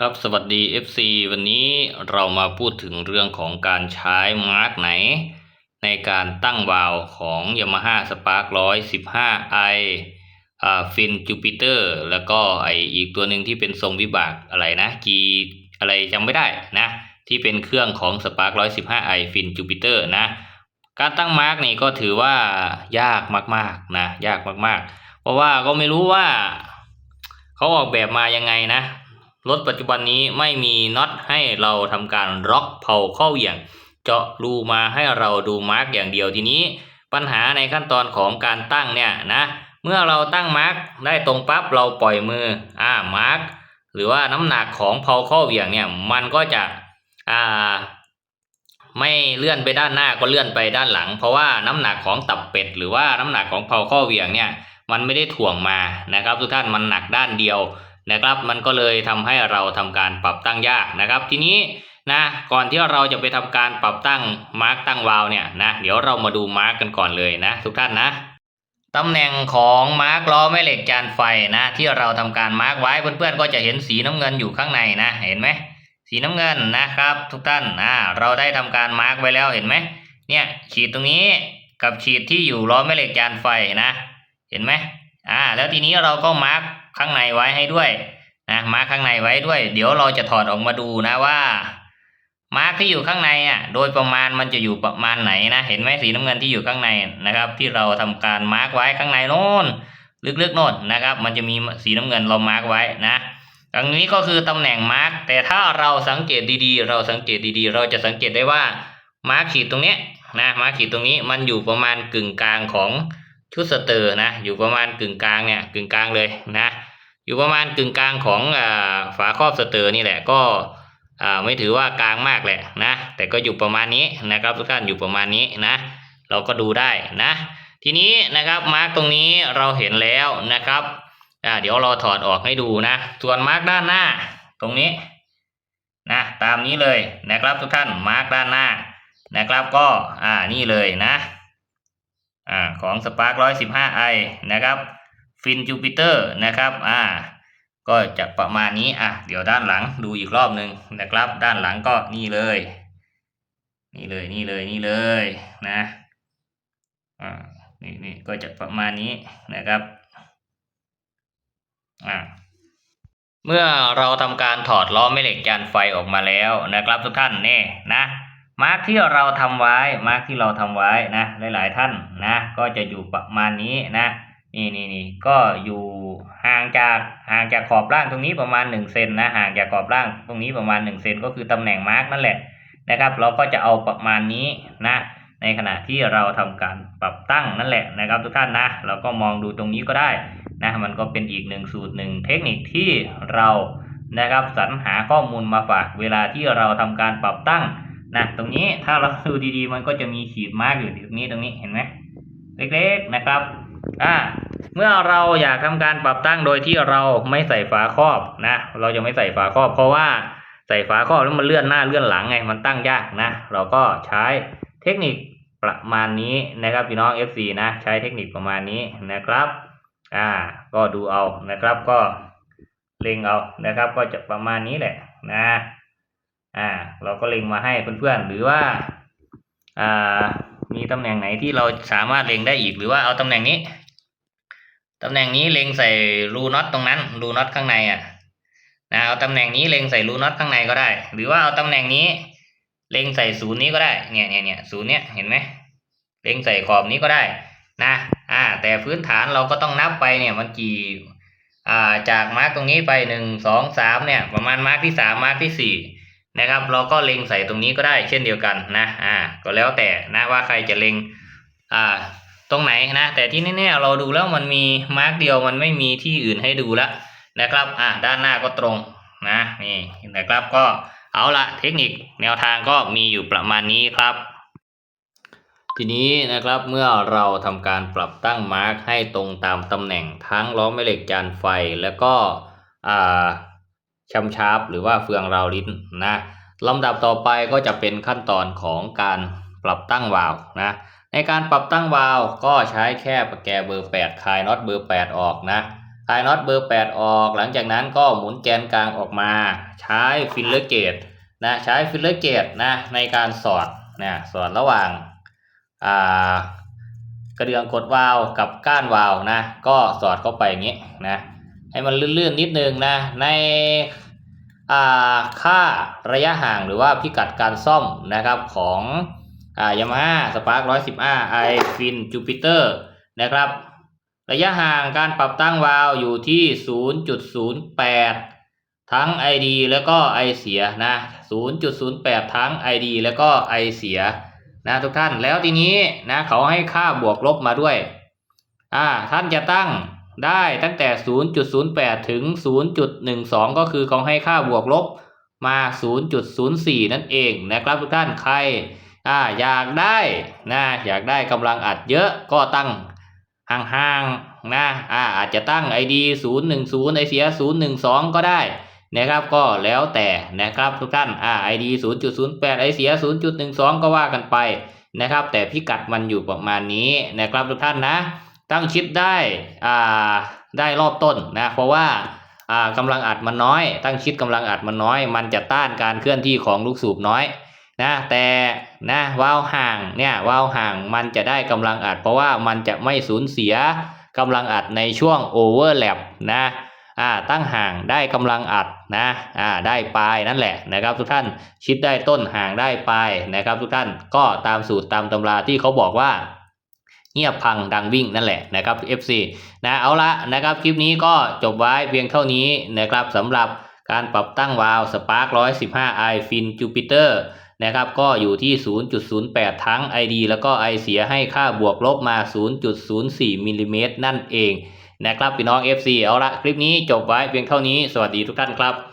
ครับสวัสดี FC วันนี้เรามาพูดถึงเรื่องของการใช้มาร์กไหน ในการตั้งวาลของ Yamaha Spark 115i อ่าฟินจูปิเตอร์แล้วก็ไออีกตัวหนึ่งที่เป็นทรงวิบากอะไรนะกีอะไรจำไม่ได้นะ ที่เป็นเครื่องของ Spark 115i ฟินจูปิเตอร์นะ การตั้งมาร์กนี่ก็ถือว่ายากมากๆนะยากมากๆ เพราะว่าก็ไม่รู้ว่าเขาออกแบบมายังไงนะ รถปัจจุบันนี้ไม่มีน็อตให้เราทำการล็อกเผาเข้าเหวี่ยง เจาะรูมาให้เราดูมาร์กอย่างเดียวทีนี้ ปัญหาในขั้นตอนของการตั้งเนี่ยนะ เมื่อเราตั้งมาร์กได้ตรงปั๊บเราปล่อยมืออ่ามาร์กหรือว่าน้ำหนักของเผาเข้าเหวี่ยงเนี่ยมันก็จะอ่าไม่เลื่อนไปด้านหน้าก็เลื่อนไปด้านหลัง เพราะว่าน้ำหนักของตับเป็ด หรือว่าน้ำหนักของเผาข้อเหวี่ยงเนี่ยมันไม่ได้ถ่วงมานะครับ ทุกท่านมันหนักด้านเดียว นะครับ มันก็เลยทำให้เราทำการปรับตั้งยากนะครับ ทีนี้นะก่อนที่เราจะไปทำการปรับตั้งมาร์กตั้งวาลเนี่ยนะเดี๋ยวเรามาดูมาร์กกันก่อนเลยนะ ทุกท่านนะตำแหน่งของมาร์กล้อแม่เหล็กจานไฟนะ ที่เราทำการมาร์กไว้เพื่อนๆก็จะเห็นสีน้ำเงินอยู่ข้างในนะเห็นไหมสีน้ำเงินนะครับ ทุกท่านอ่าเราได้ทำการมาร์กไว้แล้วเห็นไหมเนี่ยขีดตรงนี้กับขีดที่อยู่ล้อแม่เหล็กจานไฟนะ เห็นไหมอ่าแล้วทีนี้เราก็มาร์ก ข้างในไว้ให้ด้วยนะมาร์กข้างในไว้ด้วย เดี๋ยวเราจะถอดออกมาดูนะว่า มาร์กที่อยู่ข้างในอะโดยประมาณมันจะอยู่ประมาณไหนนะเห็นไหมสีน้ำเงินที่อยู่ข้างในนะครับ ที่เราทำการมาร์กไว้ข้างในโน้นลึกๆโน่นนะครับ มันจะมีสีน้ำเงินเรามาร์กไว้นะตรงนี้ก็คือตำแหน่งมาร์กแต่ถ้าเราสังเกตดีๆ เราสังเกตดีๆ เราจะสังเกตได้ว่ามาร์กขีดตรงเนี้ยนะมาร์กขีดตรงนี้มันอยู่ประมาณกึ่งกลางของชุดสเตอร์นะอยู่ประมาณกึ่งกลางเนี่ยกึ่งกลางเลยนะ อยู่ประมาณกึ่งกลางของอฝาครอบสเตอร์นี่แหละก็ไม่ถือว่ากลางมากแหละนะ แต่ก็อยู่ประมาณนี้นะครับทุกท่านอยู่ประมาณนี้นะ เราก็ดูได้นะ ทีนี้นะครับมาร์กตรงนี้เราเห็นแล้วนะครับเดี๋ยวเราถอดออกให้ดูนะ ส่วนมาร์กด้านหน้าตรงนี้นะตามนี้เลยนะครับทุกท่านมาร์กด้านหน้านะครับก็อ่านี่เลยนะอ่าของ Spark 115i นะครับ ฟินจูปิเตอร์นะครับอ่าก็จะประมาณนี้อะเดี๋ยวด้านหลังดูอีกรอบหนึ่งนะครับ ด้านหลังก็นี่เลย นี่เลยนี่เลยนี่เลยนะอ่านี่นี่ก็จะประมาณนี้นะครับอ่าเมื่อเราทำการถอดล้อแม่เหล็กจานไฟออกมาแล้วนะครับทุกท่านนี่นะมาร์กที่เราทำไว้มาร์กที่เราทำไว้นะหลาย ๆ ท่านนะ ก็จะอยู่ประมาณนี้นะ นี่นี่นี่ก็อยู่ห่างจากห่างจากขอบล่างตรงนี้ประมาณหนึ่งเซนนะห่างจากขอบล่างตรงนี้ประมาณหนึ่งเซนก็คือตำแหน่งมาร์กนั่นแหละนะครับ เราก็จะเอาประมาณนี้นะในขณะที่เราทำการปรับตั้งนั่นแหละนะครับ ทุกท่านนะเราก็มองดูตรงนี้ก็ได้นะมันก็เป็นอีกหนึ่งสูตรหนึ่งเทคนิคที่เรานะครับสรรหาข้อมูลมาฝากเวลาที่เราทำการปรับตั้งนะตรงนี้ถ้าเราดูดีๆ มันก็จะมีขีดมาร์กอยู่ตรงนี้ตรงนี้เห็นไหมเล็กๆนะครับอ่า เมื่อเราอยากทำการปรับตั้งโดยที่เราไม่ใส่ฝาครอบนะ เราจะไม่ใส่ฝาครอบ เพราะว่าใส่ฝาครอบแล้วมันเลื่อนหน้าเลื่อนหลังไงมันตั้งยากนะ เราก็ใช้เทคนิคประมาณนี้นะครับพี่น้อง FC นะใช้เทคนิคประมาณนี้นะครับอ่าก็ดูเอานะครับก็เล็งเอานะครับ ก็จะประมาณนี้แหละนะอ่าเราก็เล็งมาให้เพื่อนๆหรือว่าอ่ามีตำแหน่งไหนที่เราสามารถเล็งได้อีกหรือว่าเอาตำแหน่งนี้ ตำแหน่งนี้เล็งใส่รูน็อตตรงนั้นรูน็อตข้างในอะนะเอาตำแหน่งนี้เล็งใส่รูน็อตข้างในก็ได้ หรือว่าเอาตำแหน่งนี้เล็งใส่ศูนย์นี้ก็ได้เนี่ยเนี่ยเนี่ยศูนย์เนี้ยเห็นไหมเล็งใส่ขอบนี้ก็ได้นะอ่าแต่พื้นฐานเราก็ต้องนับไปเนี่ยมันกี่อ่าจากมาร์กตรงนี้ไปหนึ่งสองสามเนี่ยประมาณมาร์กที่สามมาร์กที่สี่นะครับ เราก็เล็งใส่ตรงนี้ก็ได้เช่นเดียวกันนะอ่าก็แล้วแต่นะว่าใครจะเล็งอ่า ตรงไหนนะ แต่ที่แน่ๆเราดูแล้วมันมีมาร์กเดียวมันไม่มีที่อื่นให้ดูแล้วนะครับอ่าด้านหน้าก็ตรงนะนี่นะครับก็เอาละเทคนิคแนวทางก็มีอยู่ประมาณนี้ครับ ทีนี้นะครับเมื่อเราทำการปรับตั้งมาร์กให้ตรงตามตำแหน่งทั้งล้อแม่เหล็กจานไฟแล้วก็อ่าชัมชาร์ปหรือว่าเฟืองราวลิ้นนะลำดับต่อไปก็จะเป็นขั้นตอนของการปรับตั้งวาล์วนะ ในการปรับตั้งวาล์วก็ใช้แค่ประแกเบอร์ 8 คลายน็อตเบอร์ 8 ออกนะ คลายน็อตเบอร์ 8 ออก หลังจากนั้นก็หมุนแกนกลางออกมา ใช้ฟิลเลอร์เกตนะ ใช้ฟิลเลอร์เกตนะในการสอดนะสอดระหว่างอ่ากระเดื่องกดวาล์วกับก้านวาล์วนะ ก็สอดเข้าไปอย่างนี้นะ ให้มันลื่นๆนิดนึงนะ ในอ่าค่าระยะห่างหรือว่าพิกัดการซ่อมนะครับของ อ่ายามาฮ่าสปาร์ค115 i ฟินจูปิเตอร์นะครับ ระยะห่างการปรับตั้งวาล์วอยู่ที่ 0.08 ทั้ง ID แล้วก็ I เสียนะ 0.08 ทั้ง ID แล้วก็ I เสียนะทุกท่านแล้วทีนี้นะเขาให้ค่าบวกลบมาด้วยอ่าท่านจะตั้งได้ตั้งแต่ 0.08 ถึง 0.12 ก็คือเขาให้ค่าบวกลบมา 0.04 นั่นเองนะครับทุกท่านใคร อ่าอยากได้นะอยากได้กำลังอัดเยอะก็ตั้งห่างๆนะอ่าอาจจะตั้ง ID 010ไอเสีย012 ก็ได้นะครับก็แล้วแต่นะครับทุกท่านอ่า ID 0.08ไอเสีย0.12 ก็ว่ากันไปนะครับ แต่พิกัดมันอยู่ประมาณนี้นะครับทุกท่านนะ ตั้งชิดได้อ่าได้รอบต้นนะเพราะว่าอ่ากำลังอัดมันน้อย ตั้งชิดกำลังอัดมันน้อย มันจะต้านการเคลื่อนที่ของลูกสูบน้อย นะแต่นะวาล์วห่างเนี่ยวาล์วห่างมันจะได้กำลังอัด เพราะว่ามันจะไม่สูญเสียกำลังอัดในช่วงโอเวอร์แลปนะอ่าตั้งห่างได้กำลังอัดนะอ่าได้ปลายนั่นแหละนะครับทุกท่านชิดได้ต้นห่างได้ปลายนะครับทุกท่านก็ตามสูตรตามตำราที่เขาบอกว่าเงียบพังดังวิ่งนั่นแหละนะครับ FC นะเอาละนะครับคลิปนี้ก็จบไว้เพียงเท่านี้นะครับสำหรับการปรับตั้งวาล์ว Spark 115 i Fin Jupiter นะครับ ก็อยู่ที่ 0.08 ทั้ง ID แล้วก็ I เสียให้ค่าบวกลบมา 0.04มิลลิเมตรนั่นเองนะครับพี่น้อง FC เอาละคลิปนี้จบไว้เพียงเท่านี้สวัสดีทุกท่านครับ